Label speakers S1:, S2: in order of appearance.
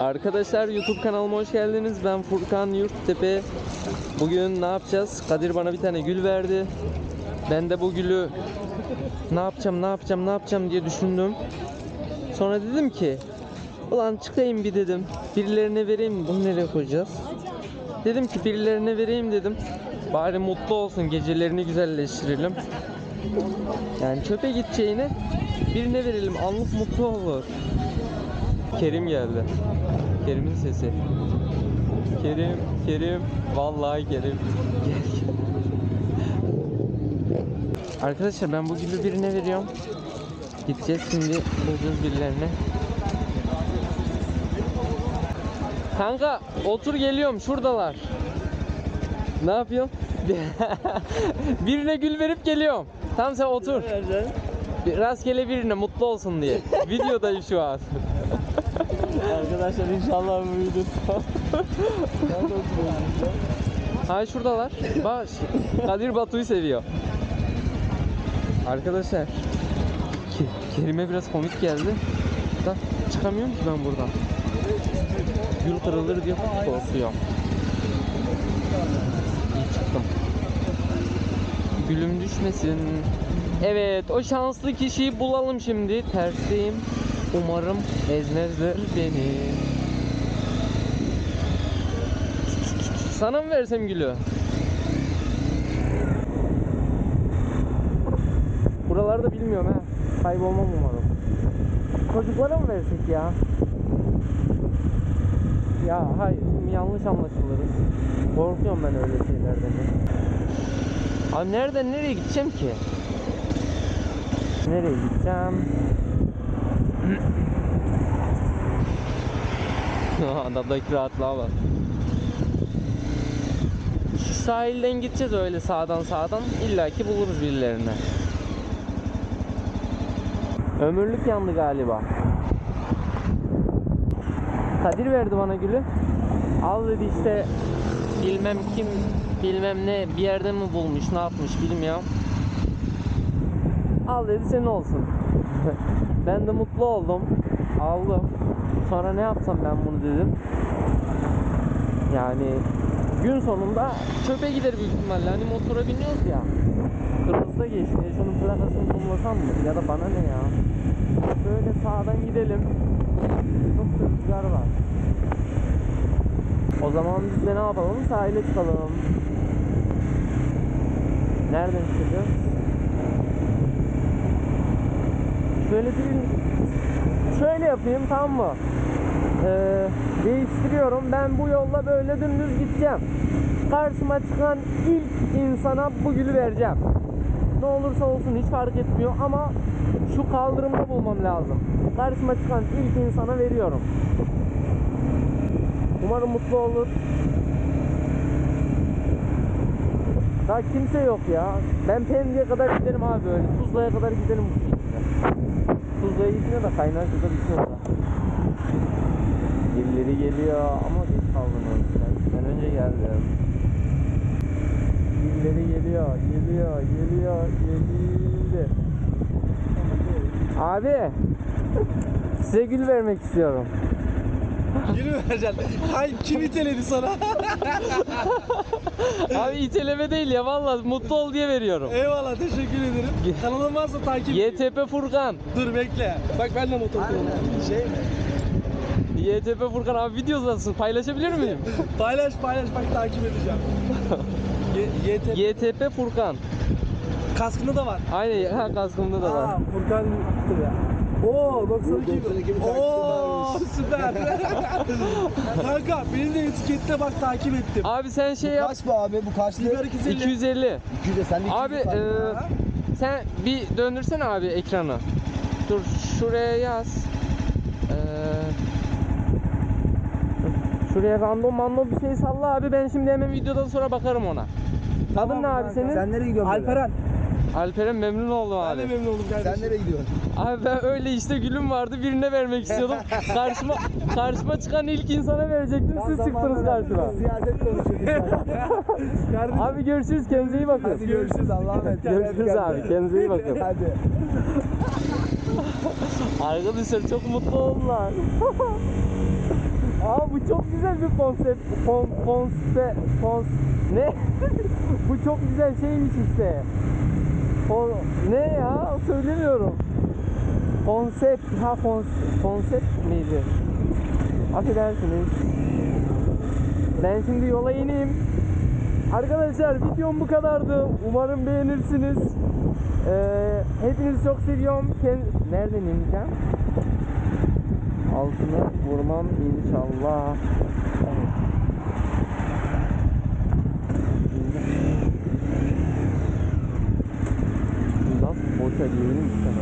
S1: Arkadaşlar YouTube kanalıma hoş geldiniz. Ben Furkan Yurttepe. Bugün ne yapacağız? Kadir bana bir tane gül verdi. Ben de bu gülü ne yapacağım, ne yapacağım, ne yapacağım diye düşündüm. Sonra dedim ki ulan çıkayım bir dedim. Birilerine vereyim. Bunu nereye koyacağız? Dedim ki birilerine vereyim dedim. Bari mutlu olsun, gecelerini güzelleştirelim. Yani çöpe gideceğine birine verelim. Anlık mutlu olur. Kerim geldi. Kerim'in sesi. Kerim, Kerim. Vallahi Kerim. Arkadaşlar ben bu gülü birine veriyorum. Gideceğiz şimdi bulacağız birilerine. Kanka otur geliyorum şuradalar. Ne yapıyorsun? birine gül verip geliyorum. Tamam sen otur. Bir- Rastgele birine mutlu olsun diye. Videodayım şu an.
S2: Arkadaşlar inşallah büyüdür.
S1: Ha şuradalar. Bak Kadir Batu'yu seviyor. Arkadaşlar Ke- Kerim'e biraz komik geldi. Da çıkamıyorum ki ben buradan. Gül kırılır diye korkuyorum. İyi çıktım. Gülüm düşmesin. Evet o şanslı kişiyi bulalım şimdi. Tersteyim. Umarım ezmezler beni. Sana mı versem gülü? Buralarda bilmiyorum ha. Kaybolmam umarım. Çocuklara mı versek ya? Ya hayır, şimdi yanlış anlaşılırız. Korkuyorum ben öyle şeylerden. Abi nereden nereye gideceğim ki? Nereye gideceğim? Adamdaki rahatlığa bak. Şu sahilden gideceğiz öyle sağdan sağdan. İlla ki buluruz birilerini. Ömürlük yandı galiba. Kadir verdi bana gülü. Al dedi işte bilmem kim bilmem ne bir yerden mi bulmuş ne yapmış bilmiyorum. Al dedi senin olsun. ben de mutlu oldum. Aldım. Sonra ne yapsam ben bunu dedim. Yani gün sonunda çöpe gider büyük ihtimalle. Hani motora biniyoruz ya. Kırmızıda geçti. Şunun plakasını kullasam mı? Ya da bana ne ya? Böyle sağdan gidelim. Çok da rüzgar var. O zaman biz de ne yapalım? Sahile çıkalım. Nereden çıkacağız? Şöyle bir şöyle yapayım tamam mı? Ee, değiştiriyorum. Ben bu yolla böyle dümdüz gideceğim. Karşıma çıkan ilk insana bu gülü vereceğim. Ne olursa olsun hiç fark etmiyor ama şu kaldırımda bulmam lazım. Karşıma çıkan ilk insana veriyorum. Umarım mutlu olur. Daha kimse yok ya. Ben Pendik'e kadar giderim abi öyle. Tuzla'ya kadar giderim bu şekilde. Tuzla'ya gitmiyor da Kaynarca'da bitiyor da. Birileri geliyor ama geç kaldınız. Ben, ben önce geldim. Birileri geliyor, geliyor, geliyor, geldi. Abi, size gül vermek istiyorum.
S2: Mü vereceksin? Hayır kim iteledi sana?
S1: Abi iteleme değil ya vallahi mutlu ol diye veriyorum.
S2: Eyvallah teşekkür ederim. Kanalım varsa takip
S1: YTP Furkan.
S2: Dur bekle. Bak ben de motor kullanıyorum. Şey mi?
S1: YTP Furkan abi videodasın paylaşabilir miyim?
S2: Paylaş paylaş bak takip edeceğim. Y- YT
S1: YTP Furkan.
S2: kaskında da var.
S1: Aynen ha kaskımda da var.
S2: Aa, Furkan ya. Oo 92
S3: 92 bin
S2: Oo süper. Kanka benim de etikette bak takip ettim.
S1: Abi sen şey yap.
S3: Kaç bu abi? Bu kaçlı?
S2: Biber 250.
S1: 250.
S3: 200 sen de
S1: Abi
S3: 200
S1: e, sen bir döndürsene abi ekranı. Dur şuraya yaz. Ee, şuraya random random bir şey salla abi ben şimdi hemen videodan sonra bakarım ona. Adın ne abi senin?
S3: Sen nereye gidiyorsun? böyle?
S2: Alperen.
S1: Alperen memnun oldum
S2: Ben de
S1: abi.
S2: memnun oldum kardeşim.
S3: Sen nereye gidiyorsun?
S1: Abi ben öyle işte gülüm vardı birine vermek istiyordum. karşıma karşıma çıkan ilk insana verecektim siz çıktınız karşıma.
S3: Siyaset konuşuyoruz.
S2: Kardeşim.
S1: Abi görüşürüz kendinize iyi bakın.
S3: Hadi görüşürüz Allah'a emanet.
S1: Görüşürüz abi kendinize iyi bakın.
S3: Hadi.
S1: Arkadaşlar çok mutlu oldular. Aa bu çok güzel bir konsept. Kon, konse, kons, ne? bu çok güzel şeymiş işte. Kon, ne ya? Söylemiyorum. Konsept, ha kons, konsept miydi? Affedersiniz. Ben şimdi yola ineyim. Arkadaşlar videom bu kadardı. Umarım beğenirsiniz. Ee, hepinizi çok seviyorum. Kend- Nereden ineceğim? Altına vurmam inşallah. Evet. Nasıl boşa diyelim ki sana?